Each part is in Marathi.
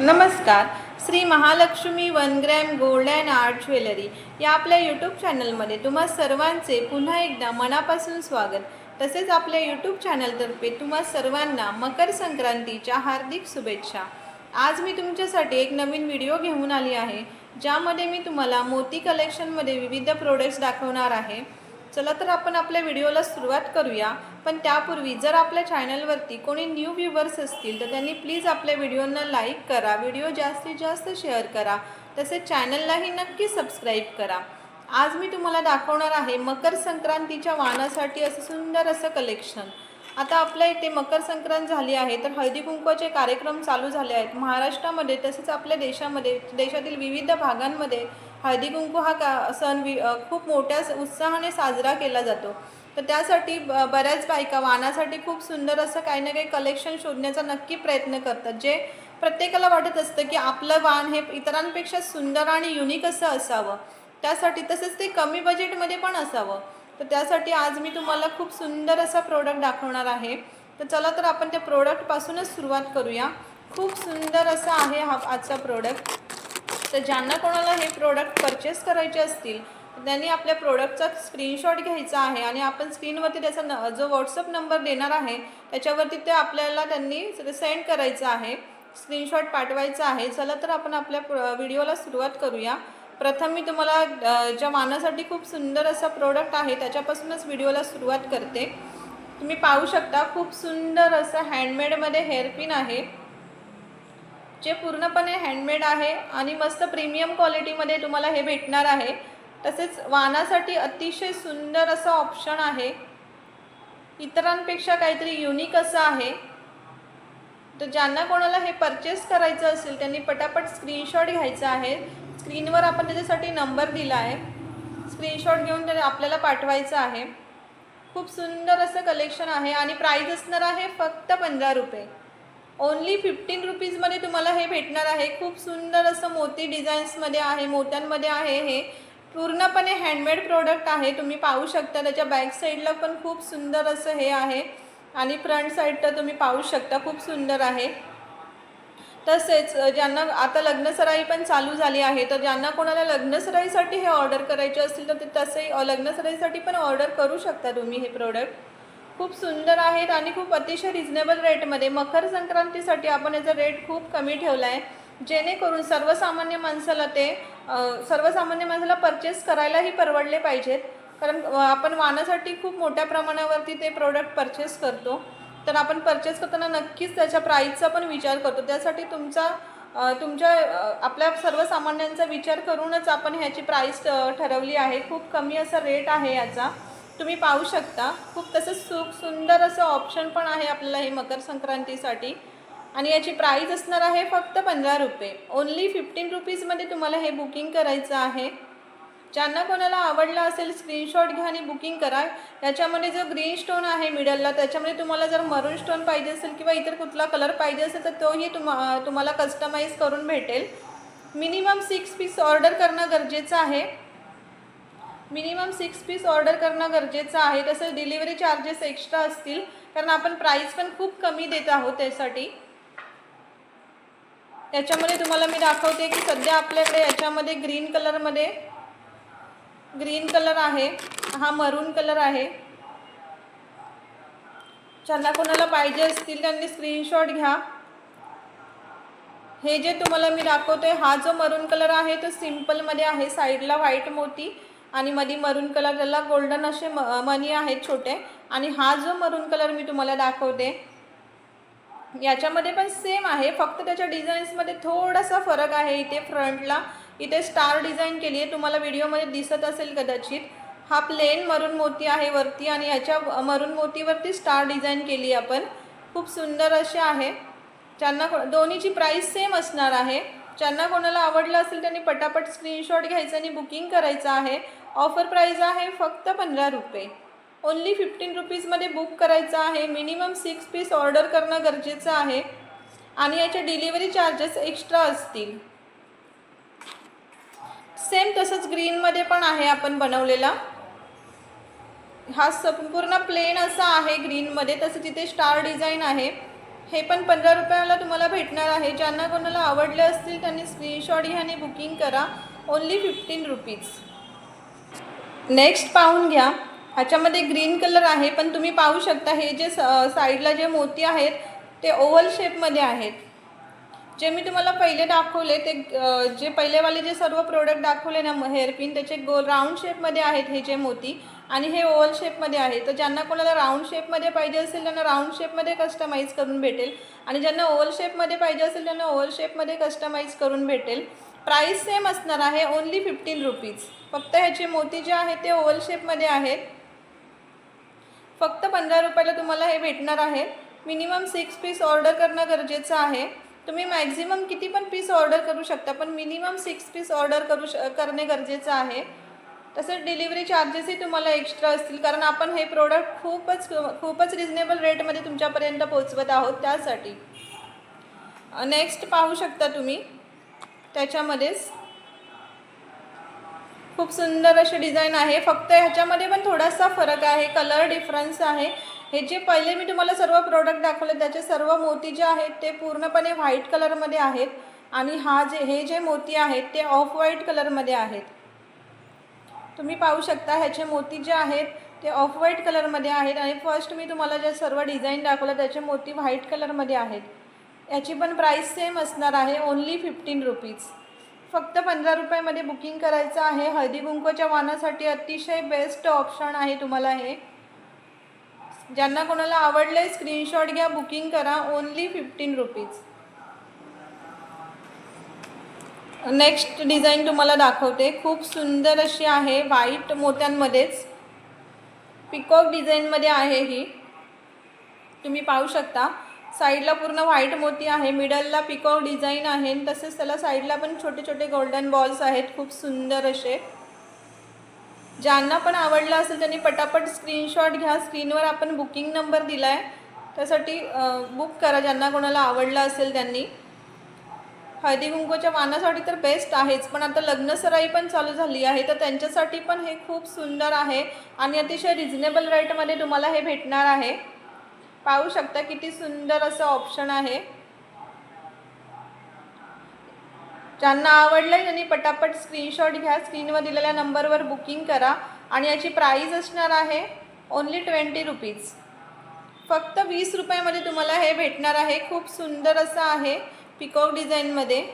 नमस्कार. Shri Mahalakshmi one gram gold and art jewellery या आपल्या यूट्यूब चॅनलमध्ये तुम्हा सर्वांचे पुन्हा एकदा मनापासून स्वागत. तसेच आपल्या यूट्यूब चॅनलतर्फे तुम्हा सर्वांना मकर संक्रांतीच्या हार्दिक शुभेच्छा. आज मी तुमच्यासाठी एक नवीन व्हिडिओ घेऊन आली आहे ज्यामध्ये मी तुम्हाला मोती कलेक्शनमध्ये विविध प्रोडक्ट्स दाखवणार आहे. चला तर आपण आपल्या व्हिडिओला सुरुवात करूया. पण त्यापूर्वी जर आपल्या चॅनलवरती कोणी न्यू व्ह्युअर्स असतील तर त्यांनी प्लीज आपल्या व्हिडिओना लाईक करा व्हिडिओ जास्तीत जास्त शेअर करा तसेच चॅनललाही नक्की सबस्क्राईब करा. आज मी तुम्हाला दाखवणार आहे मकर संक्रांतीच्या वाणासाठी असं सुंदर असं कलेक्शन. आता आपल्या इथे मकर संक्रांत झाली आहे तर हळदी कुंकवाचे कार्यक्रम चालू झाले आहेत. महाराष्ट्रामध्ये तसेच आपल्या देशामध्ये देशातील विविध भागांमध्ये हळदी कुंकू हा का सण वि खूप मोठ्या उत्साहाने साजरा केला जातो. तर त्यासाठी ब- बऱ्याच बायका वाणासाठी खूप सुंदर असं काही ना काही कलेक्शन शोधण्याचा नक्की प्रयत्न करतात. जे प्रत्येकाला वाटत असतं की आपलं वाण हे इतरांपेक्षा सुंदर आणि युनिक असं असावं. त्यासाठी तसंच ते कमी बजेटमध्ये पण असावं. तर त्यासाठी आज मी तुम्हाला खूप सुंदर असा प्रोडक्ट दाखवणार आहे. तर चला तर आपण त्या प्रोडक्टपासूनच सुरुवात करूया. खूप सुंदर असा आहे हा आजचा प्रोडक्ट तर ज्यांना कोणाला हे प्रोडक्ट परचेस करायचे असतील त्यांनी आपल्या प्रोडक्टचा स्क्रीनशॉट घ्यायचा आहे आणि आपण स्क्रीनवरती त्याचा न जो व्हॉट्सअप नंबर देणार आहे त्याच्यावरती ते आपल्याला त्यांनी सेंड करायचं आहे स्क्रीनशॉट पाठवायचा आहे. चला तर आपण आपल्या व्हिडिओला सुरुवात करूया. प्रथम मी तुम्हाला ज्या मानासाठी खूप सुंदर असा प्रोडक्ट आहे त्याच्यापासूनच व्हिडिओला सुरुवात करते. तुम्ही पाहू शकता खूप सुंदर असं हँडमेडमध्ये हेअरपिन आहे. जे पूर्णपणे हँडमेड आहे आणि मस्त प्रीमियम क्वालिटीमध्ये तुम्हाला हे भेटणार आहे. तसेच वाहनासाठी अतिशय सुंदर असं ऑप्शन आहे. इतरांपेक्षा काहीतरी युनिक असं आहे. तर ज्यांना कोणाला हे परचेस करायचं असेल त्यांनी पटापट स्क्रीनशॉट घ्यायचा आहे. स्क्रीनवर आपण त्याच्यासाठी नंबर दिला आहे. स्क्रीनशॉट घेऊन त्याला आपल्याला पाठवायचं आहे. खूप सुंदर असं कलेक्शन आहे आणि प्राईज असणार आहे फक्त पंधरा रुपये. ओन्ली फिफ्टीन रुपीजमध्ये तुम्हाला हे भेटणार आहे. खूप सुंदर असं मोती डिझाईन्समध्ये आहे मोत्यांमध्ये आहे हे. पूर्णपणे हँडमेड प्रोडक्ट आहे. तुम्ही पाहू शकता त्याच्या बॅक साईडला पण खूप सुंदर असं हे आहे. आणि फ्रंट साईड तर तुम्ही पाहू शकता खूप सुंदर आहे. तसेच ज्यांना आता लग्नसराई पण चालू झाली आहे तर ज्यांना कोणाला लग्नसराईसाठी हे ऑर्डर करायचे असतील तर ते तसे लग्नसराईसाठी पण ऑर्डर करू शकता तुम्ही हे प्रोडक्ट खूप सुंदर आहेत आणि खूप अतिशय रिझनेबल रेटमध्ये मकर संक्रांतीसाठी आपण याचा रेट खूप कमी ठेवला आहे. जेणेकरून सर्वसामान्य माणसाला ते सर्वसामान्य माणसाला परचेस करायलाही परवडले पाहिजेत. कारण आपण वाणासाठी खूप मोठ्या प्रमाणावरती ते प्रोडक्ट परचेस करतो. तर आपण परचेस करताना नक्कीच त्याच्या प्राईसचा पण विचार करतो. त्यासाठी तुमचा तुमच्या आपल्या सर्वसामान्यांचा विचार करूनच आपण ह्याची प्राईस ठरवली आहे. खूप कमी असा रेट आहे याचा. तुम्ही पाहू शकता. खूप तसं सुख सुंदर असं ऑप्शन पण आहे आपल्याला हे मकर संक्रांतीसाठी. आणि याची प्राईस असणार आहे फक्त पंधरा रुपये. ओन्ली फिफ्टीन रुपीजमध्ये तुम्हाला हे बुकिंग करायचं आहे. ज्यांना कोणाला आवडलं असेल स्क्रीनशॉट घ्या आणि बुकिंग करा. याच्यामध्ये जो ग्रीन स्टोन आहे मिडलला त्याच्यामध्ये तुम्हाला जर मरून स्टोन पाहिजे असेल किंवा इतर कुठला कलर पाहिजे असेल तर तोही तुम्हा तुम्हाला कस्टमाइज करून भेटेल. मिनिमम सिक्स पीस ऑर्डर करणं गरजेचं आहे. मिनिमम सिक्स पीस ऑर्डर करणं गरजेचं आहे. तसंच डिलिव्हरी चार्जेस एक्स्ट्रा असतील कारण आपण प्राईस पण खूप कमी देत आहोत त्यासाठी. याच्यामध्ये तुम्हाला मी दाखवते की सध्या आपल्याकडे याच्यामध्ये ग्रीन कलरमध्ये ग्रीन कलर आहे. हा मरून कलर आहे. ज्यांना कोणाला पाहिजे असतील त्यांनी स्क्रीनशॉट घ्या. हे जे तुम्हाला मी दाखवते हा जो मरून कलर आहे तो सिम्पलमध्ये आहे साईडला व्हाईट मोती. आणि मध्ये मरून कलर त्याला गोल्डन असे म मनी आहेत छोटे आणि हा जो मरून कलर मी तुम्हाला दाखवते याच्यामध्ये पण सेम आहे फक्त त्याच्या डिझाईन्समध्ये थोडासा फरक आहे इथे फ्रंटला इथे स्टार डिझाईन केली आहे तुम्हाला व्हिडिओमध्ये दिसत असेल कदाचित. हा प्लेन मरून मोती आहे वरती आणि याच्या मरून मोतीवरती स्टार डिझाईन केली आपण. खूप सुंदर असे आहे. ज्यांना दोन्हीची प्राईस सेम असणार आहे. ज्यांना कोणाला आवडलं असेल त्यांनी पटापट स्क्रीनशॉट घ्यायचं आणि बुकिंग करायचं आहे. ऑफर प्राईज आहे फक्त पंधरा रुपये. ओन्ली फिफ्टीन रुपीजमध्ये बुक करायचं आहे. मिनिमम सिक्स पीस ऑर्डर करणं गरजेचं आहे. आणि याचे डिलिव्हरी चार्जेस एक्स्ट्रा असतील. सेम तसंच ग्रीनमध्ये पण आहे आपण बनवलेला. हा संपूर्ण प्लेन असा आहे ग्रीनमध्ये तसं तिथे स्टार डिझाईन आहे. हे पण पंधरा रुपयाला तुम्हाला भेटणार आहे. ज्यांना कोणाला आवडले असतील त्यांनी स्क्रीनशॉट घ्या आणि बुकिंग करा. ओन्ली फिफ्टीन रुपीज नेक्स्ट पाहून घ्या. ह्याच्यामध्ये ग्रीन कलर आहे पण तुम्ही पाहू शकता हे जे स- साईडला जे मोती आहेत ते ओव्हल शेपमध्ये आहेत. जे मी तुम्हाला पहिले दाखवले ते जे पहिलेवाले जे सर्व प्रोडक्ट दाखवले ना हेअरपिन त्याचे गोल राऊंड शेपमध्ये आहेत हे जे मोती. आणि हे ओव्हल शेपमध्ये आहे. तर ज्यांना कोणाला राऊंड शेपमध्ये पाहिजे असेल त्यांना राऊंड शेपमध्ये कस्टमाइज करून भेटेल. आणि ज्यांना ओव्हल शेपमध्ये पाहिजे असेल त्यांना ओव्हल शेपमध्ये कस्टमाइज करून भेटेल. प्राईस सेम असणार आहे ओन्ली फिफ्टीन रुपीज फक्त ह्याचे मोती जे आहेत ते ओव्हल शेपमध्ये आहेत फक्त पंधरा रुपयाला तुम्हाला हे भेटणार आहे. मिनिमम सिक्स पीस ऑर्डर करणं गरजेचं आहे. तुम्ही मॅक्झिमम किती पण पीस ऑर्डर करू शकता पण मिनिमम सिक्स पीस ऑर्डर करू श करणे गरजेचं आहे. तसंच डिलिव्हरी चार्जेसही तुम्हाला एक्स्ट्रा असतील. कारण आपण हे प्रोडक्ट खूपच खूपच रिजनेबल रेटमध्ये तुमच्यापर्यंत पोहोचवत आहोत त्यासाठी. नेक्स्ट पाहू शकता तुम्ही. त्याच्यामध्येच खूप सुंदर अशी डिझाईन आहे. फक्त ह्याच्यामध्ये पण थोडासा फरक आहे. कलर डिफरन्स आहे. हे जे पहिले मी तुम्हाला सर्व प्रोडक्ट दाखवले त्याचे सर्व मोती जे आहेत ते पूर्णपणे व्हाईट कलरमध्ये आहेत. आणि हा जे हे जे मोती आहेत ते ऑफ व्हाईट कलरमध्ये आहेत. तुम्ही पाहू शकता ह्याचे मोती जे आहेत ते ऑफ व्हाईट कलरमध्ये आहेत. आणि फर्स्ट मी तुम्हाला जे सर्व डिझाईन दाखवलं त्याचे मोती व्हाईट कलरमध्ये आहेत. याची पण प्राईस सेम असणार आहे ओन्ली फिफ्टीन रुपीज फक्त पंधरा रुपयामध्ये बुकिंग करायचं आहे. हळदी कुंकूच्या वानासाठी अतिशय बेस्ट ऑप्शन आहे तुम्हाला हे. ज्यांना कोणाला आवडलं आहे स्क्रीनशॉट घ्या बुकिंग करा only fifteen rupees next design तुम्हाला दाखवते. खूप सुंदर अशी आहे. व्हाईट मोत्यांमध्येच. पिकॉक डिझाईनमध्ये आहे ही. तुम्ही पाहू शकता. साईडला पूर्ण व्हाईट मोती आहे. मिडलला पिकॉक डिझाईन आहे. तसेच त्याला साईडला पण छोटे छोटे गोल्डन बॉल्स आहेत. खूप सुंदर असे. ज्यांना पण आवडलं असेल त्यांनी पटापट स्क्रीनशॉट घ्या. स्क्रीनवर आपण बुकिंग नंबर दिला आहे त्यासाठी बुक करा. ज्यांना कोणाला आवडलं असेल त्यांनी. हळदी कुंकूच्या वानासाठी तर बेस्ट आहेच. पण आता लग्नसराई पण चालू झाली आहे तर त्यांच्यासाठी पण हे खूप सुंदर आहे आणि अतिशय रिझनेबल रेटमध्ये तुम्हाला हे भेटणार आहे. पाहू शकता किती सुंदर असं ऑप्शन आहे. ज्यांना आवडलं त्यांनी पटापट स्क्रीनशॉट घ्या. स्क्रीनवर दिलेल्या नंबरवर बुकिंग करा आणि याची प्राईज असणार आहे ओन्ली ट्वेंटी रुपीज फक्त वीस रुपयामध्ये तुम्हाला हे भेटणार आहे. खूप सुंदर असं आहे. पिकॉक डिझाईनमध्ये.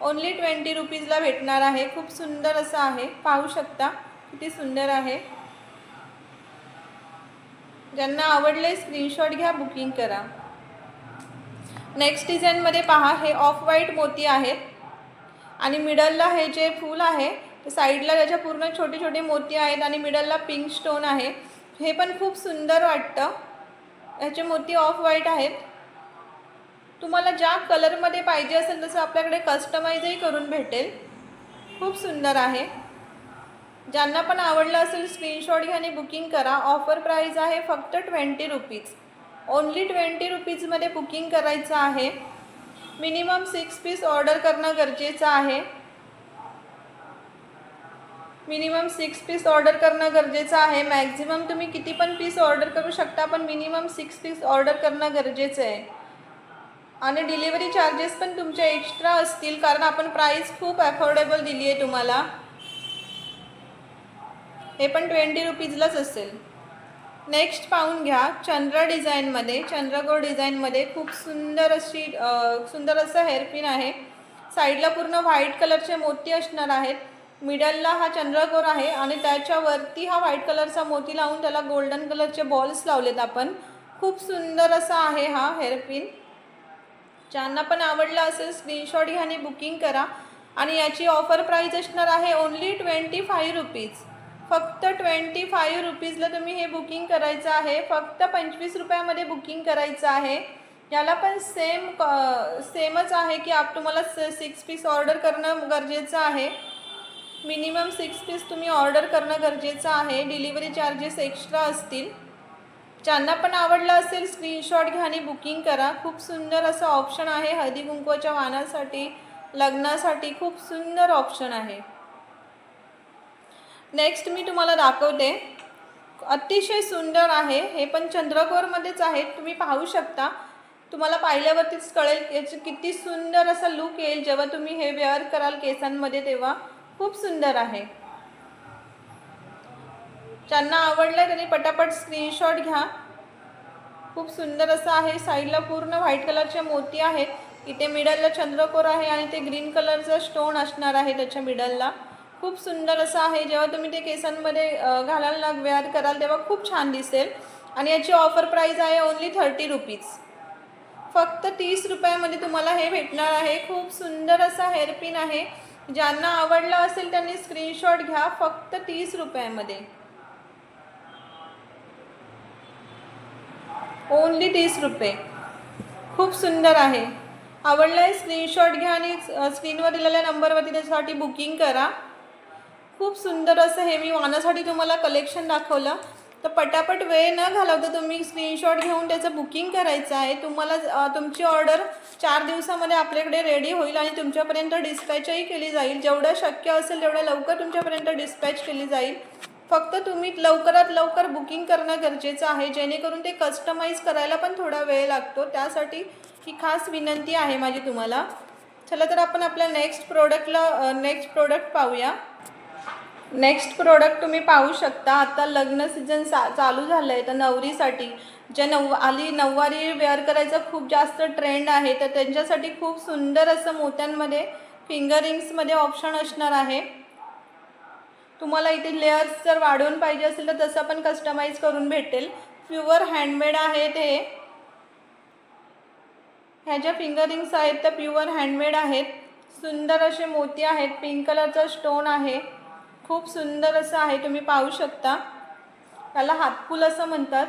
ओन्ली ट्वेंटी रुपीजला भेटणार आहे. खूप सुंदर असं आहे. पाहू शकता किती सुंदर आहे. ज्यांना आवडले स्क्रीनशॉट घ्या बुकिंग करा. नेक्स्ट डिझाईनमध्ये पहा. हे ऑफ व्हाईट मोती आहेत. आणि मिडलला हे जे फूल आहे साईडला त्याच्या पूर्ण छोटे छोटे मोती आहेत आणि मिडलला पिंक स्टोन आहे. हे पण खूप सुंदर वाटतं. ह्याचे मोती ऑफ व्हाईट आहेत. तुम्हाला ज्या कलरमध्ये पाहिजे असेल तसं आपल्याकडे कस्टमाइजही करून भेटेल. खूप सुंदर आहे. ज्यांना पण आवडलं असेल स्क्रीनशॉट घ्या आणि बुकिंग करा. ऑफर प्राईज आहे फक्त ट्वेंटी रुपीज ओन्ली ट्वेंटी रुपीजमध्ये बुकिंग करायचं आहे. मिनिमम सिक्स पीस ऑर्डर करणं गरजेचं आहे. मिनिमम सिक्स पीस ऑर्डर करणं गरजेचं आहे. मॅक्झिमम तुम्ही किती पण पीस ऑर्डर करू शकता पण मिनिमम सिक्स पीस ऑर्डर करणं गरजेचं आहे. आणि डिलिव्हरी चार्जेस पण तुमचे एक्स्ट्रा असतील कारण आपण प्राईस खूप अफोर्डेबल दिली आहे तुम्हाला. हे पण ट्वेंटी रुपीजलाच असेल. नेक्स्ट पाहून घ्या चंद्र डिझाईनमध्ये चंद्रगोर डिझाईनमध्ये खूप सुंदर अशी सुंदर असं हेअरपिन आहे. साईडला पूर्ण व्हाईट कलरचे मोती असणार आहेत. मिडलला हा चंद्रगोर आहे आणि त्याच्यावरती हा व्हाईट कलरचा मोती लावून त्याला गोल्डन कलरचे बॉल्स लावलेत आपण. खूप सुंदर असा आहे हा हेअरपिन ज्यांना पण आवडलं असेल स्क्रीनशॉट घ्या आणि बुकिंग करा. आणि याची ऑफर प्राईज असणार आहे ओन्ली ट्वेंटी फाईव्ह रुपीज फक्त ट्वेंटी फाईव्ह रुपीजला तुम्ही हे बुकिंग करायचं आहे. फक्त पंचवीस रुपयामध्ये बुकिंग करायचं आहे. याला पण सेम क सेमच आहे की आप तुम्हाला स सिक्स पीस ऑर्डर करणं गरजेचं आहे. मिनिमम सिक्स पीस तुम्ही ऑर्डर करणं गरजेचं आहे. डिलिव्हरी चार्जेस एक्स्ट्रा असतील. ज्यांना पण आवडलं असेल स्क्रीनशॉट घ्या आणि बुकिंग करा. खूप सुंदर असं ऑप्शन आहे हळदी वाहनासाठी लग्नासाठी खूप सुंदर ऑप्शन आहे. नेक्स्ट मी तुम्हाला दाखवते. अतिशय सुंदर आहे. हे पण चंद्रकोरमध्येच आहे. तुम्ही पाहू शकता. तुम्हाला पाहिल्यावरतीच कळेल याचं किती सुंदर असा लुक येईल. जेव्हा तुम्ही हे वेअर कराल केसांमध्ये तेव्हा खूप सुंदर आहे. ज्यांना आवडलं त्यांनी पटापट स्क्रीनशॉट घ्या. खूप सुंदर असं आहे. साईडला पूर्ण व्हाईट कलरचे मोती आहेत. इथे मिडलला चंद्रकोर आहे आणि ते ग्रीन कलरचं स्टोन असणार आहे त्याच्या मिडलला खूप सुंदर असं आहे. जेव्हा तुम्ही ते केसांमध्ये घालाल ना वेअर कराल तेव्हा खूप छान दिसेल. आणि याची ऑफर प्राईस आहे ओन्ली थर्टी रुपीज फक्त तीस रुपयामध्ये तुम्हाला हे भेटणार आहे. खूप सुंदर असा हेअरपिन आहे. ज्यांना आवडलं असेल त्यांनी स्क्रीनशॉट घ्या. फक्त तीस रुपयामध्ये. ओनली तीस रुपये. खूप सुंदर आहे. आवडलं आहे स्क्रीनशॉट घ्या आणि स्क्रीनवर दिलेल्या नंबरवरती त्याच्यासाठी बुकिंग करा. खूप सुंदर असं हे मी वानासाठी तुम्हाला कलेक्शन दाखवलं. तर पटापट वेळ न घालवता तुम्ही स्क्रीनशॉट घेऊन त्याचं बुकिंग करायचं आहे. तुम्हाला तुमची ऑर्डर चार दिवसामध्ये आपल्याकडे रेडी होईल आणि तुमच्यापर्यंत डिस्पॅचही केली जाईल. जेवढं शक्य असेल तेवढं लवकर तुमच्यापर्यंत डिस्पॅच केली जाईल. फक्त तुम्ही लवकरात लवकर बुकिंग करणं गरजेचं आहे जेणेकरून ते कस्टमाइज करायला पण थोडा वेळ लागतो. त्यासाठी ही खास विनंती आहे माझी तुम्हाला. चला तर आपण आपल्या नेक्स्ट प्रोडक्टला नेक्स्ट प्रोडक्ट पाहूया. नेक्स्ट प्रोडक्ट तुम्ही पाहू शकता. आता लग्न सीझन चा चालू झालं आहे तर नवरीसाठी. ज्या नव आली नऊवारी वेअर करायचा खूप जास्त ट्रेंड आहे तर त्यांच्यासाठी खूप सुंदर असं मोत्यांमध्ये फिंगरिंग्समध्ये ऑप्शन असणार आहे. तुम्हाला इथे लेअर्स जर वाढवून पाहिजे असेल तर तसं पण कस्टमाइज करून भेटेल. प्युअर हँडमेड आहे ते ह्या ज्या फिंगरिंग्स आहेत त्या प्युअर हँडमेड आहेत. सुंदर असे मोती आहेत. पिंक कलरचा स्टोन आहे. खूप सुंदर असं आहे. तुम्ही पाहू शकता. त्याला हातफूल असं म्हणतात.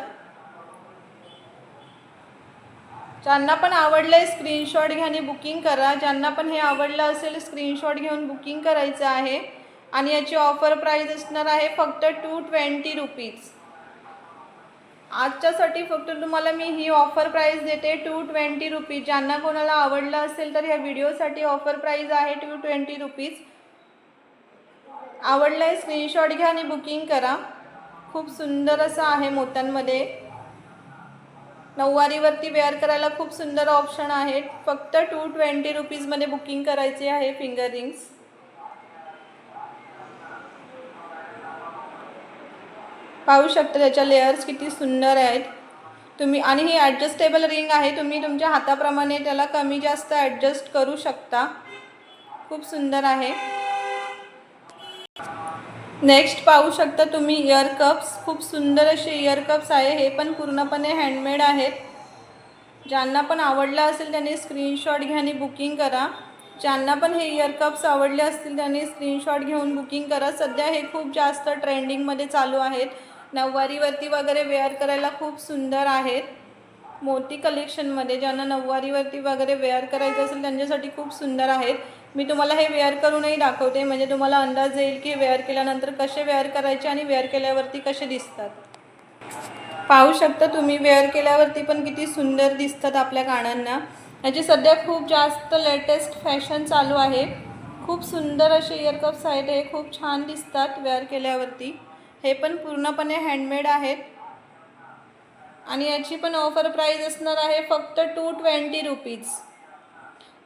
ज्यांना पण आवडलं आहे स्क्रीनशॉट घ्या आणि बुकिंग करा. ज्यांना पण हे आवडलं असेल स्क्रीनशॉट घेऊन बुकिंग करायचं आहे. आणि याची ऑफर प्राईस असणार आहे फक्त टू ट्वेंटी रुपीज आजच्यासाठी फक्त तुम्हाला मी ही ऑफर प्राईस देते टू ट्वेंटी रुपीज ज्यांना कोणाला आवडलं असेल तर ह्या व्हिडिओसाठी ऑफर प्राईस आहे टू ट्वेंटी रुपीज आवडलं आहे स्क्रीनशॉट घ्या आणि बुकिंग करा. खूप सुंदर असं आहे मोत्यांमध्ये. नऊवारीवरती वेअर करायला खूप सुंदर ऑप्शन आहेत फक्त टू ट्वेंटी रुपीजमध्ये बुकिंग करायची आहे फिंगर रिंग्स पाहू शकता त्याच्या लेअर्स किती सुंदर आहेत. तुम्ही आणि ही ॲडजस्टेबल रिंग आहे तुम्ही तुमच्या हाताप्रमाणे त्याला कमी जास्त ॲडजस्ट करू शकता. खूप सुंदर आहे. नेक्स्ट पाहू शकता तुम्ही इयर कप्स खूप सुंदर असे इयर कप्स आहे. हे पण पूर्णपणे हँडमेड आहेत. ज्यांना पण आवडलं असेल त्यांनी स्क्रीनशॉट घ्या आणि बुकिंग करा. ज्यांना पण हे इयर कप्स आवडले असतील त्यांनी स्क्रीनशॉट घेऊन बुकिंग करा. सध्या हे खूप जास्त ट्रेंडिंगमध्ये चालू आहेत. नऊवारीवरती वगैरे वेअर करायला खूप सुंदर आहेत. मोती कलेक्शनमध्ये ज्यांना नऊवारीवरती वगैरे वेअर करायचं असेल त्यांच्यासाठी खूप सुंदर आहेत. मी तुम्हाला हे वेअर करूनही दाखवते. म्हणजे तुम्हाला अंदाज येईल की वेअर केल्यानंतर कसे वेअर करायचे आणि वेअर केल्यावरती कसे दिसतात. पाहू शकता तुम्ही वेअर केल्यावरती पण किती सुंदर दिसतात आपल्या कानांना. याची सध्या खूप जास्त लेटेस्ट फॅशन चालू आहे. खूप सुंदर असे इयरकप्स आहेत. हे खूप छान दिसतात वेअर केल्यावरती. हे पण पूर्णपणे हँडमेड आहेत. आणि याची पण ऑफर प्राईज असणार आहे फक्त two twenty rupees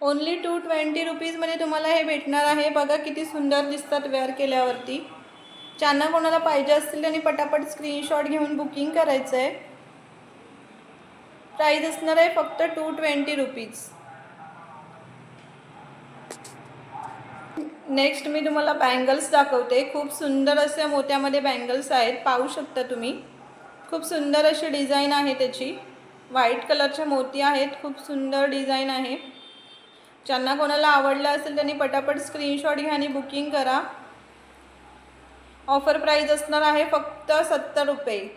only two twenty रुपीजमध्ये तुम्हाला हे भेटणार आहे. बघा किती सुंदर दिसतात वेअर केल्यावरती. ज्यांना कोणाला पाहिजे असतील त्यांनी पटापट स्क्रीनशॉट घेऊन बुकिंग करायचं आहे प्राईज असणार आहे फक्त टू ट्वेंटी रुपीज नेक्स्ट मी तुम्हाला बँगल्स दाखवते. खूप सुंदर असे मोत्यामध्ये बँगल्स आहेत. पाहू शकता तुम्ही. खूप सुंदर अशी डिझाईन आहे त्याची. व्हाईट कलरच्या मोती आहेत. खूप सुंदर डिझाईन आहे. ज्यांना कोणाला आवडलं असेल त्यांनी पटापट स्क्रीनशॉट घ्या आणि बुकिंग करा. ऑफर प्राईज असणार आहे फक्त सत्तर रुपये.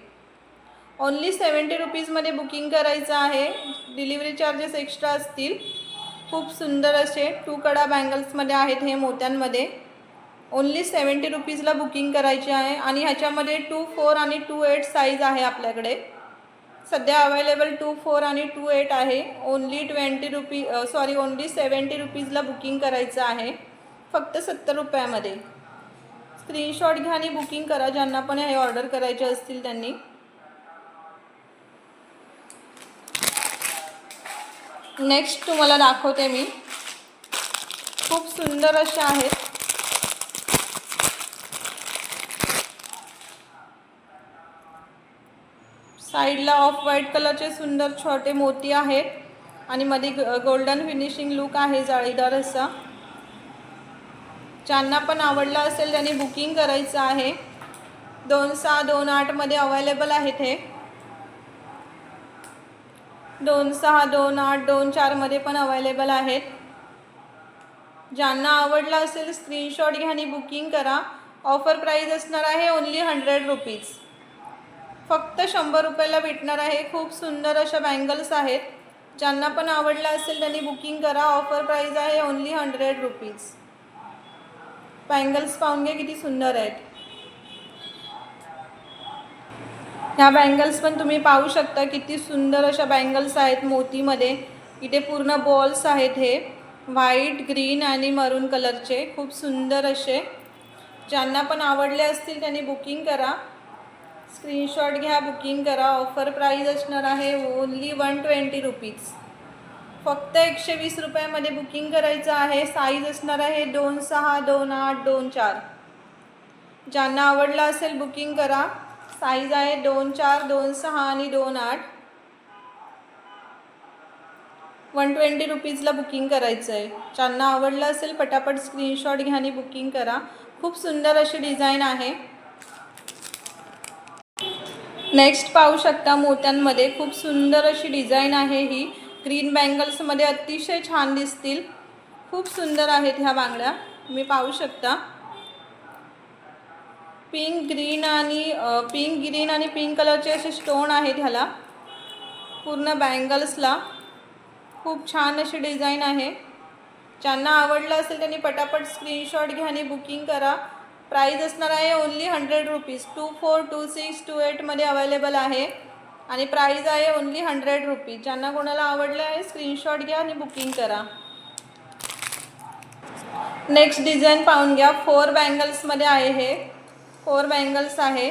ओन्ली सेवन्टी रुपीजमध्ये बुकिंग करायचं आहे. डिलिव्हरी चार्जेस एक्स्ट्रा असतील. खूप सुंदर असे टू कडा बँगल्समध्ये आहेत हे मोत्यांमध्ये. ओन्ली सेवन्टी रुपीजला बुकिंग करायची आहे आणि ह्याच्यामध्ये टू फोर आणि टू एट साईज आहे आपल्याकडे. सध्या अवेलेबल टू फोर आणि टू एट आहे. Only twenty rupee sorry only seventy रुपीजला booking करायचं आहे. फक्त सत्तर रुपयामध्ये. स्क्रीनशॉट घ्या आणि बुकिंग करा. ज्यांना पण हे ऑर्डर करायचे असतील त्यांनी. नेक्स्ट तुम्हाला दाखवते मी. खूप सुंदर असे आहेत. साईडला ऑफ व्हाईट कलरचे सुंदर छोटे मोती आहेत. आणि मध्ये गोल्डन फिनिशिंग लुक आहे जाळीदार असा. ज्यांना पण आवडला असेल त्यांनी बुकिंग करायचं आहे. दोन सहा दोन आठमध्ये अवेलेबल आहेत हे. दोन सहा दोन आठ दोन चारमध्ये पण अवेलेबल आहेत. ज्यांना आवडला असेल स्क्रीनशॉट घ्या आणि बुकिंग करा. ऑफर प्राईज असणार आहे ओन्ली हंड्रेड रुपीज फक्त शंभर रुपयाला भेटणार आहे. खूप सुंदर अशा बँगल्स आहेत. ज्यांना पण आवडला असेल त्यांनी बुकिंग करा. ऑफर प्राईज आहे ओन्ली हंड्रेड रुपीज बँगल्स पाहून घ्या किती सुंदर आहेत. ह्या बँगल्स पण तुम्ही पाहू शकता किती सुंदर अशा बँगल्स आहेत मोतीमध्ये. इथे पूर्ण बॉल्स आहेत हे. व्हाईट ग्रीन आणि मरून कलरचे खूप सुंदर असे. ज्यांना पण आवडले असतील त्यांनी बुकिंग करा. स्क्रीनशॉट घ्या बुकिंग करा. ऑफर प्राईज असणार आहे ओनली वन ट्वेंटी रुपीज फक्त एकशे वीस रुपयामध्ये बुकिंग करायचं आहे. साईज असणार आहे दोन सहा दोन आठ दोन चार. ज्यांना आवडलं असेल बुकिंग करा. साईज आहे दोन चार दोन सहा आणि दोन आठ. वन ट्वेंटी रुपीजला बुकिंग करायचं आहे ज्यांना आवडलं असेल पटापट स्क्रीनशॉट घ्या आणि बुकिंग करा. खूप सुंदर अशी डिझाईन आहे. नेक्स्ट पाहू शकता मोत्यांमध्ये. खूप सुंदर अशी डिझाईन आहे ही. ग्रीन बँगल्समध्ये अतिशय छान दिसतील. खूप सुंदर आहेत ह्या बांगड्या. तुम्ही पाहू शकता. पिंक ग्रीन आणि पिंक ग्रीन आणि पिंक कलरचे असे स्टोन आहेत ह्याला. पूर्ण बँगल्सला. खूप छान अशी डिझाईन आहे. ज्यांना आवडलं असेल त्यांनी पटापट स्क्रीनशॉट घ्या आणि बुकिंग करा. प्राईज असणार आहे only hundred rupees. Two four two six two एटमध्ये available आहे. आणि प्राईज आहे ओन्ली हंड्रेड रुपीज. ज्यांना कोणाला आवडलं आहे स्क्रीनशॉट घ्या आणि बुकिंग करा. नेक्स्ट डिझाईन पाहून घ्या. फोर बँगल्समध्ये आहे हे. फोर बँगल्स आहे.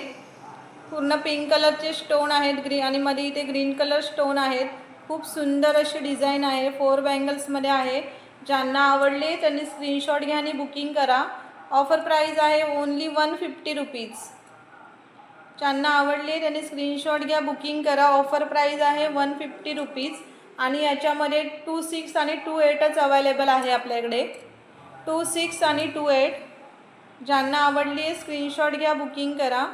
पूर्ण पिंक कलरचे स्टोन आहेत ग्री आणि मध्ये इथे ग्रीन कलर स्टोन आहेत. खूप सुंदर अशी डिझाईन आहे. फोर बँगल्समध्ये आहे. ज्यांना आवडले त्यांनी स्क्रीनशॉट घ्या आणि बुकिंग करा. ऑफर प्राईज आहे ओन्ली वन फिफ्टी रुपीज. ज्यांना आवडले त्यांनी स्क्रीनशॉट घ्या बुकिंग करा. ऑफर प्राईज आहे वन फिफ्टी रुपीज. आणि याच्यामध्ये टू सिक्स आणि टू एटच अवेलेबल आहे आपल्याकडे. टू सिक्स आणि टू एट. ज्यांना आवडली आहे स्क्रीनशॉट घ्या बुकिंग करा.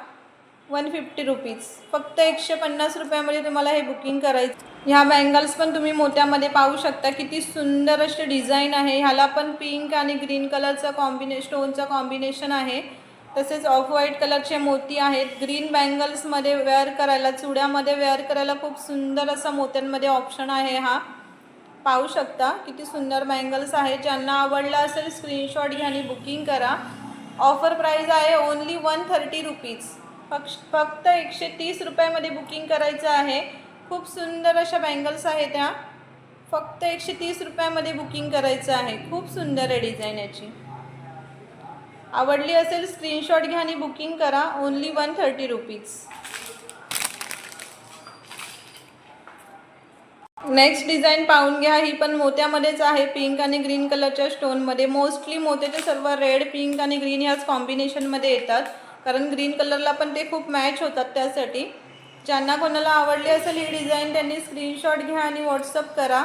वन फिफ्टी रुपीज फक्त एकशे पन्नास रुपयामध्ये तुम्हाला हे बुकिंग करायचं. ह्या बँगल्स पण तुम्ही मोत्यामध्ये पाहू शकता. किती सुंदर अशी डिझाईन आहे. ह्याला पण पिंक आणि ग्रीन कलरचं कॉम्बिने स्टोनचं कॉम्बिनेशन आहे. तसेच ऑफ व्हाईट कलरचे मोती आहेत. ग्रीन बँगल्समध्ये वेअर करायला चुड्यामध्ये वेअर करायला खूप सुंदर असा मोत्यांमध्ये ऑप्शन आहे हा. पाहू शकता किती सुंदर बँगल्स आहेत. ज्यांना आवडलं असेल स्क्रीनशॉट घ्या आणि बुकिंग करा. ऑफर प्राईज आहे ओन्ली वन थर्टी रुपीज. फक्ष फक्त एकशे तीस रुपयामध्ये बुकिंग करायचं आहे. खूप सुंदर अशा बँगल्स आहेत त्या फक्त एकशे तीस रुपयामध्ये बुकिंग करायचं आहे. खूप सुंदर आहे डिझाईन याची. आवडली असेल स्क्रीनशॉट घ्या आणि बुकिंग करा. Only one thirty rupees. Next design पाहून घ्या. ही पण मोत्यामध्येच आहे. पिंक आणि ग्रीन कलरच्या स्टोनमध्ये मोस्टली मोत्याचे सर्व रेड पिंक आणि ग्रीन ह्याच कॉम्बिनेशनमध्ये येतात. कारण ग्रीन कलरला पण ते खूप मॅच होतात त्यासाठी. ज्यांना कोणाला आवडली असेल ही डिझाईन त्यांनी स्क्रीनशॉट घ्या आणि व्हॉट्सअप करा.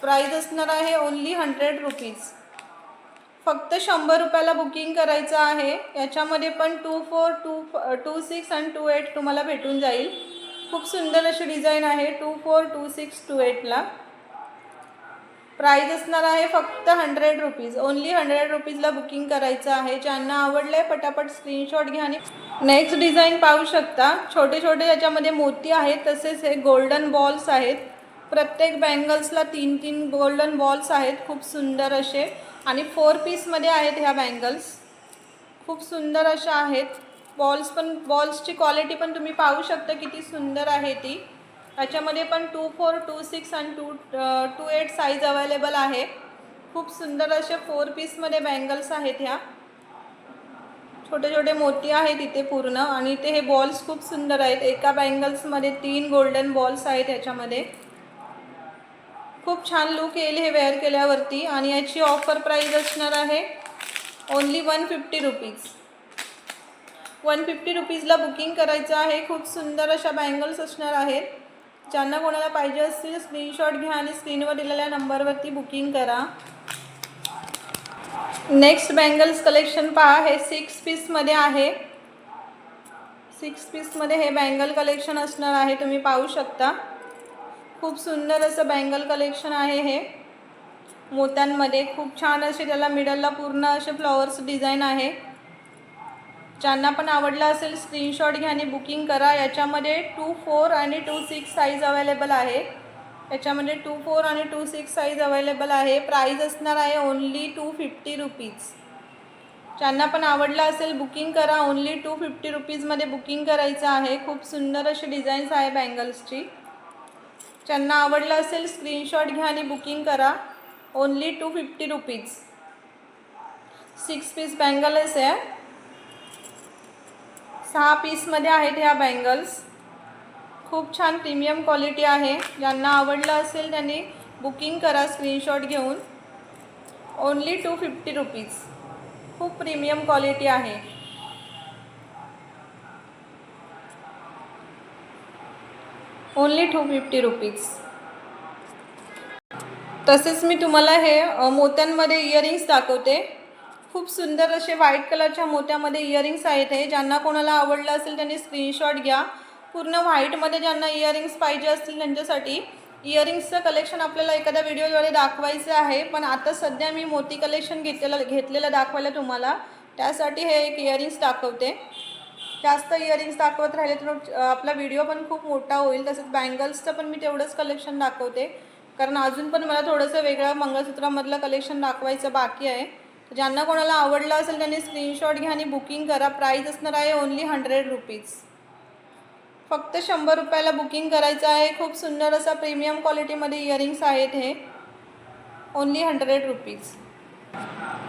प्राईज असणार आहे ओन्ली हंड्रेड रुपीज फक्त शंभर रुपयाला बुकिंग करायचं आहे. याच्यामध्ये पण two four two two six आणि टू एट तुम्हाला भेटून जाईल. खूप सुंदर अशी डिझाईन आहे. Two four two six two एटला प्राईज असणार आहे फक्त हंड्रेड रुपीज. ओन्ली हंड्रेड रुपीजला बुकिंग करायचं आहे. ज्यांना आवडलं आहे पटापट स्क्रीनशॉट घ्या आणि नेक्स्ट डिझाईन पाहू शकता. छोटे छोटे याच्यामध्ये मोती आहेत तसेच हे गोल्डन बॉल्स आहेत. प्रत्येक बँगल्सला तीन तीन गोल्डन बॉल्स आहेत. खूप सुंदर असे. आणि फोर पीसमध्ये आहेत ह्या बँगल्स. खूप सुंदर अशा आहेत. बॉल्स पण बॉल्सची क्वालिटी पण तुम्ही पाहू शकता किती सुंदर आहे ती. याच्यामध्ये पण टू फोर टू सिक्स आणि two two eight size available आहे. खूप सुंदर असे फोर पीसमध्ये बँगल्स आहेत ह्या. छोटे छोटे मोती आहेत इथे पूर्ण आणि ते हे बॉल्स खूप सुंदर आहेत. एका बँगल्समध्ये तीन गोल्डन बॉल्स आहेत ह्याच्यामध्ये. खूप छान लुक येईल हे वेअर केल्यावरती आणि याची ऑफर प्राईज असणार आहे only one fifty rupees one fifty रुपीजला booking करायचं आहे. खूप सुंदर अशा बँगल्स असणार आहेत. ज्यांना कोणाला पाहिजे असतील स्क्रीनशॉट घ्या आणि स्क्रीनवर दिलेल्या नंबरवरती बुकिंग करा. नेक्स्ट बँगल्स कलेक्शन पहा. हे सिक्स पीसमध्ये आहे. सिक्स पीसमध्ये हे बँगल कलेक्शन असणार आहे. तुम्ही पाहू शकता. खूप सुंदर असं बँगल कलेक्शन आहे हे. मोत्यांमध्ये खूप छान असे त्याला मिडलला पूर्ण असे फ्लॉवर्स डिझाईन आहे. ज्यांना पण आवडलं असेल स्क्रीनशॉट घ्या आणि बुकिंग करा. याच्यामध्ये टू फोर आणि टू सिक्स साईज अवेलेबल आहे. याच्यामध्ये टू फोर आणि टू सिक्स साईज अवेलेबल आहे. प्राईज असणार आहे ओन्ली टू फिफ्टी रुपीज ज्यांना पण आवडला असेल बुकिंग करा. ओन्ली टू फिफ्टी रुपीजमध्ये बुकिंग करायचं आहे. खूप सुंदर अशी डिझाईन्स आहे बँगल्सची ज्यांना आवडलं असेल स्क्रीनशॉट घ्या आणि बुकिंग करा. Only two fifty rupees six piece bangles आहे. सहा पीसमध्ये आहेत ह्या बँगल्स खूप छान प्रीमियम क्वालिटी आहे. ज्यांना आवडलं असेल त्यांनी बुकिंग करा स्क्रीनशॉट घेऊन. ओन्ली टू फिफ्टी रुपीज खूप प्रीमियम क्वालिटी आहे. ओन्ली टू फिफ्टी रुपीज तसेच मी तुम्हाला हे मोत्यांमध्ये इयरिंग्स दाखवते. खूप सुंदर असे व्हाईट कलरच्या मोत्यामध्ये इयरिंग्स आहेत हे. ज्यांना कोणाला आवडलं असेल त्यांनी स्क्रीनशॉट घ्या. पूर्ण व्हाईटमध्ये ज्यांना इयरिंग्स पाहिजे असतील त्यांच्यासाठी. इयरिंग्सचं कलेक्शन आपल्याला एखाद्या व्हिडिओद्वारे दाखवायचं आहे. पण आता सध्या मी मोती कलेक्शन घेतलेलं घेतलेलं दाखवायला तुम्हाला. त्यासाठी हे एक इयरिंग्स दाखवते. जास्त इयरिंग्स दाखवत राहिले तर आपला व्हिडिओ पण खूप मोठा होईल. तसंच बँगल्सचं पण मी तेवढंच कलेक्शन दाखवते. कारण अजून पण मला थोडंसं वेगळं मंगळसूत्रामधलं कलेक्शन दाखवायचं बाकी आहे. ज्यांना कोणाला आवडलं असेल त्यांनी स्क्रीनशॉट घ्या आणि बुकिंग करा. प्राईज असणार आहे ओन्ली हंड्रेड रुपीज फक्त शंभर रुपयाला बुकिंग करायचं आहे. खूप सुंदर असा प्रीमियम क्वालिटीमध्ये इयरिंग्स आहेत हे. ओन्ली हंड्रेड रुपीज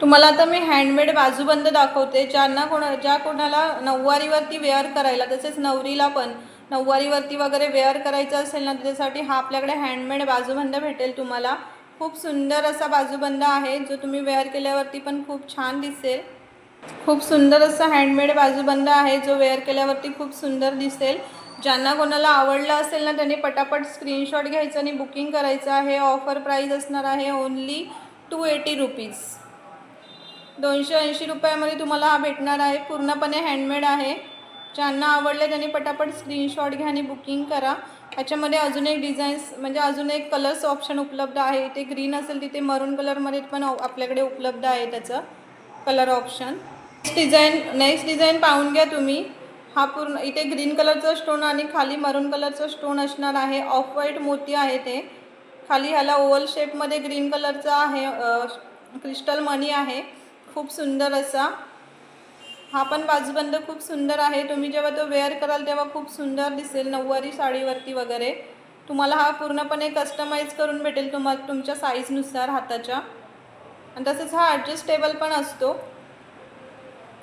तुम्हाला आता मी हँडमेड बाजूबंद दाखवते. ज्यांना कोणा ज्या कोणाला नऊवारीवरती वेअर करायला तसेच नवरीला पण नऊवारीवरती वगैरे वेअर करायचं असेल ना त्याच्यासाठी हा आपल्याकडे हँडमेड बाजूबंद भेटेल तुम्हाला. खूप सुंदर असा बाजूबंद आहे जो तुम्ही वेअर केल्यावरती पण खूप छान दिसेल. खूप सुंदर असा हँडमेड बाजूबंद आहे जो वेअर केल्यावरती खूप सुंदर दिसेल. ज्यांना कोणाला आवडलं असेल ना त्यांनी पटापट स्क्रीनशॉट घ्यायचं आणि बुकिंग करायचं आहे. ऑफर प्राईज असणार आहे ओन्ली टू एटी रुपीज दोनशे ऐंशी रुपयामध्ये तुम्हाला हा भेटणार आहे. पूर्णपणे हँडमेड आहे. ज्यांना आवडले त्यांनी पटापट स्क्रीनशॉट घ्या आणि बुकिंग करा. याच्यामध्ये अजून एक डिझाईन्स म्हणजे अजून एक कलर्स ऑप्शन उपलब्ध आहे. इथे ग्रीन असेल तिथे मरून कलरमध्ये पण आपल्याकडे उपलब्ध आहे त्याचं colour option next design next design पाहून घ्या तुम्ही. हा पूर्ण इथे ग्रीन कलरचा स्टोन आणि खाली मरून कलरचा स्टोन असणार आहे. ऑफ व्हाईट मोती आहे ते. खाली ह्याला ओव्हल शेपमध्ये ग्रीन कलरचा आहे क्रिस्टल मनी आहे. खूप सुंदर असा. हा पण बाजूबंद खूप सुंदर आहे. तुम्ही जेव्हा तो वेअर कराल तेव्हा खूप सुंदर दिसेल. नऊवारी साडीवरती वगैरे. तुम्हाला हा पूर्णपणे कस्टमाइज करून भेटेल तुम्हाला तुमच्या साईजनुसार हाताच्या. आणि तसंच हा ॲडजस्टेबल पण असतो.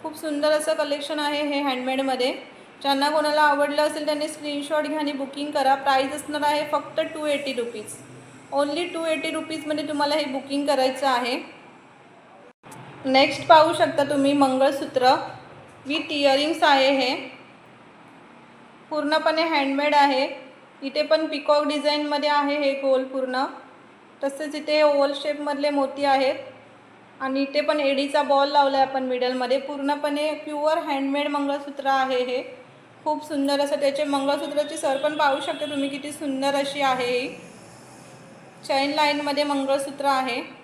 खूप सुंदर असं कलेक्शन आहे हे हँडमेडमध्ये ज्यांना कोणाला आवडलं असेल त्यांनी स्क्रीनशॉट घ्या आणि बुकिंग करा. प्राईज असणार आहे फक्त two eighty rupees only two eighty रुपीजमध्ये तुम्हाला हे बुकिंग करायचं आहे. नेक्स्ट पाहू शकता तुम्ही मंगळसूत्र. विथ इयरिंग्स आहे हे. पूर्णपणे हँडमेड आहे. इथे पण पिकॉक डिझाईनमध्ये आहे हे गोल पूर्ण. तसेच इथे ओव्हल शेपमधले मोती आहेत. आणि इथे पण एडीचा बॉल लावला आहे आपण मिडलमध्ये पूर्णपणे प्युअर हँडमेड मंगळसूत्र आहे हे. खूप सुंदर असं त्याचे मंगळसूत्राची सर पण पाहू शकता तुम्ही किती सुंदर अशी आहे ही. चैन लाईनमध्ये मंगळसूत्र आहे.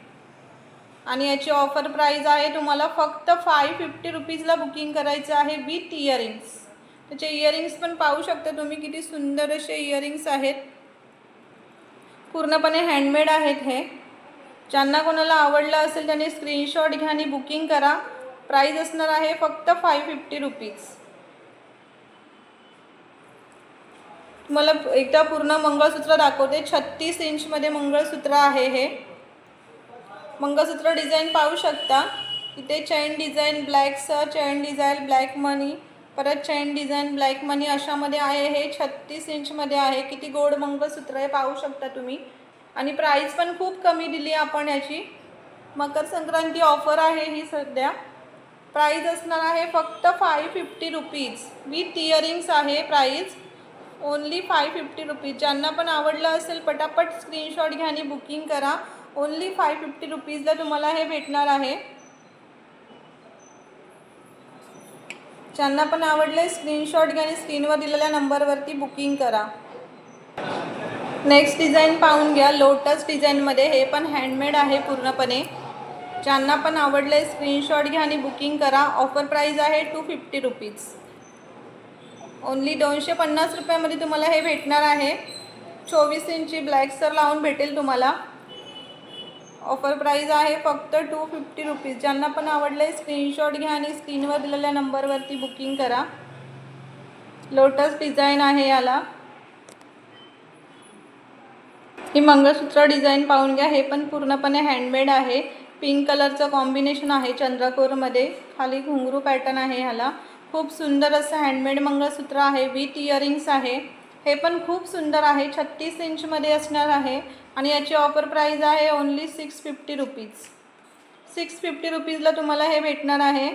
आणि याची ऑफर प्राईज आहे तुम्हाला फक्त फाय फिफ्टी रुपीजला बुकिंग करायचं आहे विथ इयरिंग्स त्याचे इयरिंग्स पण पाहू शकता तुम्ही किती सुंदर असे इयरिंग्स आहेत. पूर्णपणे हँडमेड आहेत हे. ज्यांना कोणाला आवडलं असेल त्यांनी स्क्रीनशॉट घ्या आणि बुकिंग करा. प्राईज असणार आहे फक्त फाय फिफ्टी रुपीज तुम्हाला एकदा पूर्ण मंगळसूत्र दाखवते. छत्तीस इंचमध्ये मंगळसूत्र आहे हे. मंगळसूत्र डिझाईन पाहू शकता. इथे चैन डिझाईन ब्लॅकसह चैन डिझाईन ब्लॅक मनी परत चैन डिझाईन ब्लॅक मनी अशामध्ये आहे. हे छत्तीस इंचमध्ये आहे. किती गोड मंगळसूत्र आहे पाहू शकता तुम्ही. आणि प्राईस पण खूप कमी दिली आपण याची. मकर संक्रांती ऑफर आहे ही सध्या. प्राईज असणार आहे फक्त five fifty rupees with earrings आहे prize only five fifty rupees ज्यांना पण आवडलं असेल पटापट स्क्रीनशॉट घ्या आणि बुकिंग करा. ओनली फाय फिफ्टी रुपीजला तुम्हाला हे भेटणार आहे. ज्यांना पण आवडले स्क्रीनशॉट घ्या आणि स्क्रीनवर दिलेल्या नंबरवरती बुकिंग करा. नेक्स्ट डिझाईन पाहून घ्या. लोटस डिझाईनमध्ये हे पण हँडमेड आहे पूर्णपणे. ज्यांना पण आवडले स्क्रीनशॉट घ्या आणि बुकिंग करा. ऑफर प्राईज आहे टू फिफ्टी रुपीज ओनली दोनशे पन्नास रुपयामध्ये तुम्हाला हे भेटणार आहे. चोवीस इंची ब्लॅक सर लावून भेटेल तुम्हाला. ऑफर प्राईज आहे फक्त टू फिफ्टी रुपीज ज्यांना पण आवडलं आहे स्क्रीनशॉट घ्या आणि स्क्रीनवर दिलेल्या नंबरवरती बुकिंग करा. लोटस डिझाईन आहे याला. ही मंगळसूत्र डिझाईन पाहून घ्या. हे पण पूर्णपणे हँडमेड आहे. पिंक कलरचं कॉम्बिनेशन आहे चंद्रकोरमध्ये. खाली घुंगरू पॅटर्न आहे ह्याला. खूप सुंदर असं हँडमेड मंगळसूत्र आहे. विथ इयरिंग्स आहे. हे पण खूप सुंदर आहे छत्तीस इंचमध्ये असणार आहे आणि याची ऑफर प्राईज आहे only six fifty rupees six fifty रुपीजला तुम्हाला हे भेटणार आहे.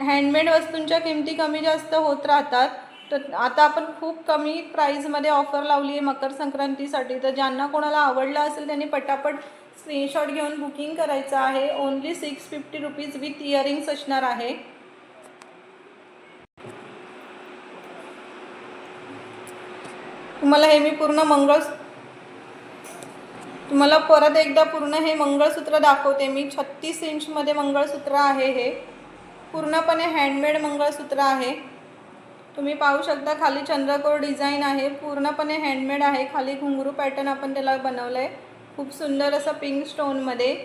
हँडमेड वस्तूंच्या किमती कमी जास्त होत राहतात. तर आता आपण खूप कमी प्राईजमध्ये ऑफर लावली आहे मकर संक्रांतीसाठी. तर ज्यांना कोणाला आवडलं असेल त्यांनी पटापट स्क्रीनशॉट घेऊन बुकिंग करायचं आहे. Only six fifty rupees with earrings असणार आहे. तुम्हाला हे मी पूर्ण मंगळ तुम्हाला परत एकदा पूर्ण हे मंगळसूत्र दाखवते. मी छत्तीस इंचमध्ये मंगळसूत्र आहे हे. पूर्णपणे हँडमेड मंगळसूत्र आहे. तुम्ही पाहू शकता खाली चंद्रकोर डिझाईन आहे. पूर्णपणे हँडमेड आहे. खाली घुंगरू पॅटर्न आपण त्याला बनवलं आहे खूप सुंदर असं पिंक स्टोनमध्ये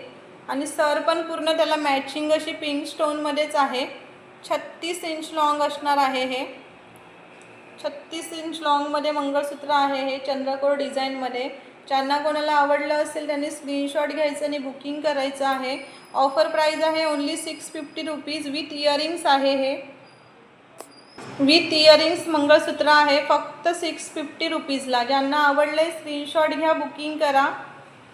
आणि सर पण पूर्ण त्याला मॅचिंग अशी पिंक स्टोनमध्येच आहे. छत्तीस इंच लाँग असणार आहे हे. छत्तीस इंच लॉंगमध्ये मंगळसूत्र आहे हे चंद्रकोर डिझाईनमध्ये ज्यांना कोणाला आवडलं असेल त्यांनी स्क्रीनशॉट घ्यायचं आणि बुकिंग करायचं आहे. ऑफर प्राईज आहे only six fifty rupees with earrings आहे हे. विथ इयरिंग्स मंगळसूत्र आहे फक्त सिक्स फिफ्टी रुपीजला ज्यांना आवडले स्क्रीनशॉट घ्या बुकिंग करा.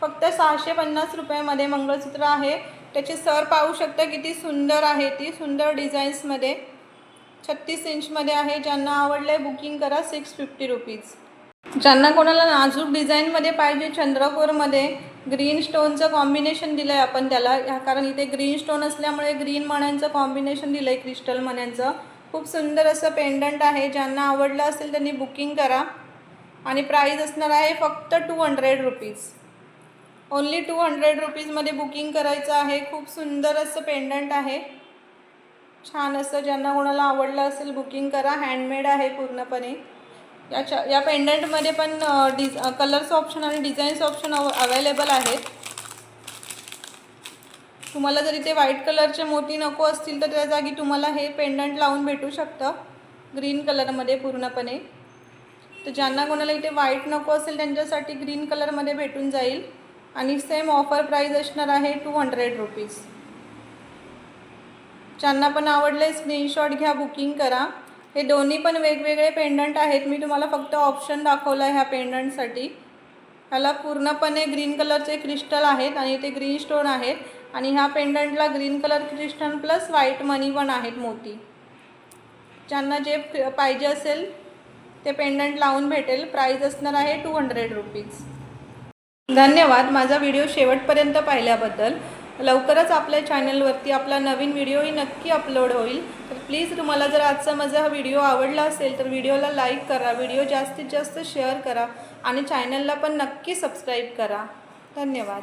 फक्त सहाशे पन्नास रुपयामध्ये मंगळसूत्र आहे. त्याची सर पाहू शकता किती सुंदर आहे ती सुंदर डिझाईन्समध्ये छत्तीस इंचमध्ये आहे ज्यांना आवडलं आहे बुकिंग करा सिक्स फिफ्टी रुपीज. ज्यांना कोणाला नाजूक डिझाईनमध्ये पाहिजे चंद्रकोरमध्ये ग्रीन स्टोनचं कॉम्बिनेशन दिलं आहे आपण त्याला. ह्या कारण इथे ग्रीन स्टोन असल्यामुळे ग्रीन मण्यांचं कॉम्बिनेशन दिलं आहे क्रिस्टल मण्यांचं. खूप सुंदर असं पेंडंट आहे ज्यांना आवडलं असेल त्यांनी बुकिंग करा. आणि प्राईज असणार आहे फक्त two hundred rupees. Only two hundred रुपीजमध्ये booking करायचं आहे. खूप सुंदर असं पेंडंट आहे. छान असं ज्यांना कोणाला आवडलं असेल बुकिंग करा. हँडमेड आहे पूर्णपणे. याच्या या पेंडंटमध्ये पण डिझ कलर्स ऑप्शन आणि डिझाईन्स ऑप्शन अव अवेलेबल आहेत. तुम्हाला जर इथे व्हाईट कलरचे मोती नको असतील तर त्या जागी तुम्हाला हे पेंडंट लावून भेटू शकतं. ग्रीन कलरमध्ये पूर्णपणे. तर ज्यांना कोणाला इथे व्हाईट नको असेल त्यांच्यासाठी ग्रीन कलरमध्ये भेटून जाईल. आणि सेम ऑफर प्राईज असणार आहे टू हंड्रेड रुपीज ज्यांना पण आवडले स्क्रीनशॉट घ्या बुकिंग करा. हे दोन्ही पण वेगवेगळे पेंडंट आहेत. मी तुम्हाला फक्त ऑप्शन दाखवला आहे ह्या पेंडंटसाठी ह्याला पूर्णपणे ग्रीन कलरचे क्रिस्टल आहेत आणि ते ग्रीन स्टोन आहेत. आणि ह्या पेंडंटला green colour crystal plus white मनी पण आहेत मोती. ज्यांना जे पाहिजे असेल ते पेंडंट लावून भेटेल. प्राईज असणार आहे टू हंड्रेड रुपीज धन्यवाद. माझा व्हिडिओ शेवटपर्यंत पाहिल्याबद्दल. लवकरच आपल्या चॅनलवरती आपला नवीन व्हिडिओही नक्की अपलोड होईल. तर प्लीज तुम्हाला जर आजचा माझा हा व्हिडिओ आवडला असेल तर व्हिडिओला लाईक करा. व्हिडिओ जास्तीत जास्त शेअर करा. आणि चॅनलला पण नक्की सबस्क्राईब करा. धन्यवाद.